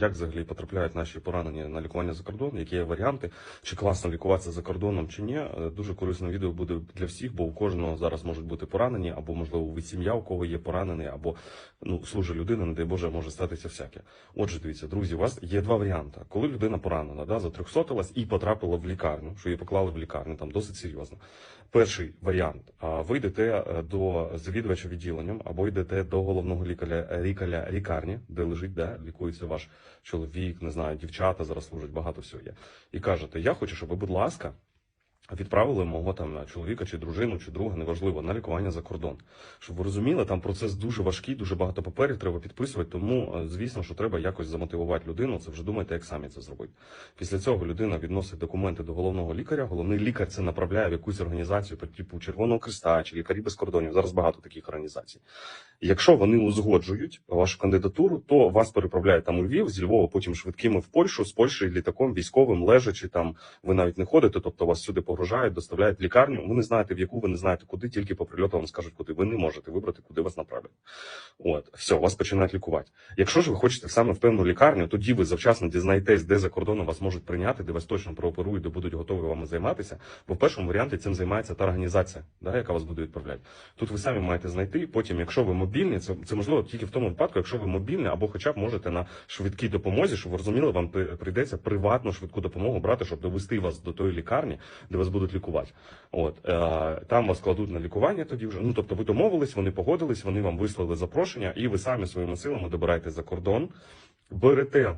Як взагалі потрапляють наші поранені на лікування за кордон? Які є варіанти? Чи класно лікуватися за кордоном, чи ні? Е, Дуже корисне відео буде для всіх, бо у кожного зараз можуть бути поранені, або можливо ви сім'я, у кого є поранений, або ну служить людина, не дай Боже, може статися всяке. Отже, дивіться, друзі, у вас є два варіанти. Коли людина поранена, да, затрьохсотилась і потрапила в лікарню, що її поклали в лікарню, там досить серйозно. Перший варіант: ви йдете е, до завідувача відділенням або йдете до головного лікаря лікаря лікарні, де лежить, де лікується ваш чоловік, не знаю, дівчата зараз служать, багато всього є. І кажете, я хочу, щоб ви, будь ласка, відправили мого там чоловіка чи дружину, чи друга, неважливо, на лікування за кордон. Щоб ви розуміли, там процес дуже важкий, дуже багато паперів треба підписувати. Тому, е, звісно, що треба якось замотивувати людину. Це вже думайте, як самі це зробити. Після цього людина відносить документи до головного лікаря. Головний лікар це направляє в якусь організацію по типу Червоного Креста чи лікарі без кордонів. Зараз багато таких організацій. Якщо вони узгоджують вашу кандидатуру, то вас переправляють там у Львів, зі Львова, потім швидкими в Польщу, з Польщі літаком військовим, лежачи там. Ви навіть не ходите, тобто вас сюди погружають, доставляють в лікарню. Ви не знаєте в яку, ви не знаєте куди, тільки по прильоту вам скажуть, куди. Ви не можете вибрати, куди вас направлять. От все, вас починають лікувати. Якщо ж ви хочете саме в певну лікарню, тоді ви завчасно дізнаєтесь, де за кордоном вас можуть прийняти, де вас точно прооперують, де будуть готові вами займатися. Бо в першому варіанті цим займається та організація, да, яка вас буде відправляти. Тут ви самі маєте знайти. Потім, якщо ви мобільні, це, це можливо тільки в тому випадку, якщо ви мобільні, або хоча б можете на швидкій допомозі, щоб ви розуміли, вам прийдеться приватну швидку допомогу брати, щоб довести вас до тої лікарні, де вас будуть лікувати. От е, там вас кладуть на лікування. Тоді вже ну тобто, ви домовились, вони погодились, вони вам вислали запрошення, і ви самі своїми силами добираєтесь за кордон, берете.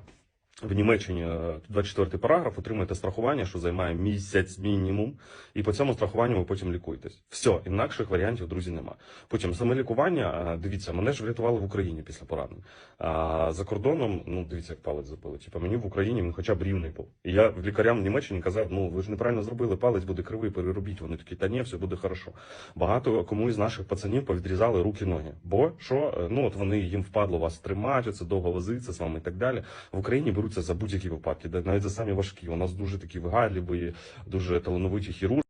В Німеччині е, 24 параграф отримуєте страхування, що займає місяць мінімум, і по цьому страхуванню ви потім лікуєтесь. Все, інакших варіантів, друзі, нема. Потім саме лікування, е, дивіться, мене ж врятували в Україні після поранень. А за кордоном, ну дивіться, як палець запили. Типа мені в Україні він хоча б рівний був. І я лікарям в Німеччині казав, ну ви ж неправильно зробили, палець буде кривий, переробіть. Вони такі, та ні, все буде хорошо. Багато кому із наших пацанів повідрізали руки ноги. Бо що, е, ну от вони їм впадло вас тримати, це довго возиться з вами і так далі. В Україні беруться за будь-які випадки, навіть за самі важкі. У нас дуже такі вигадливі, дуже талановиті хірурги.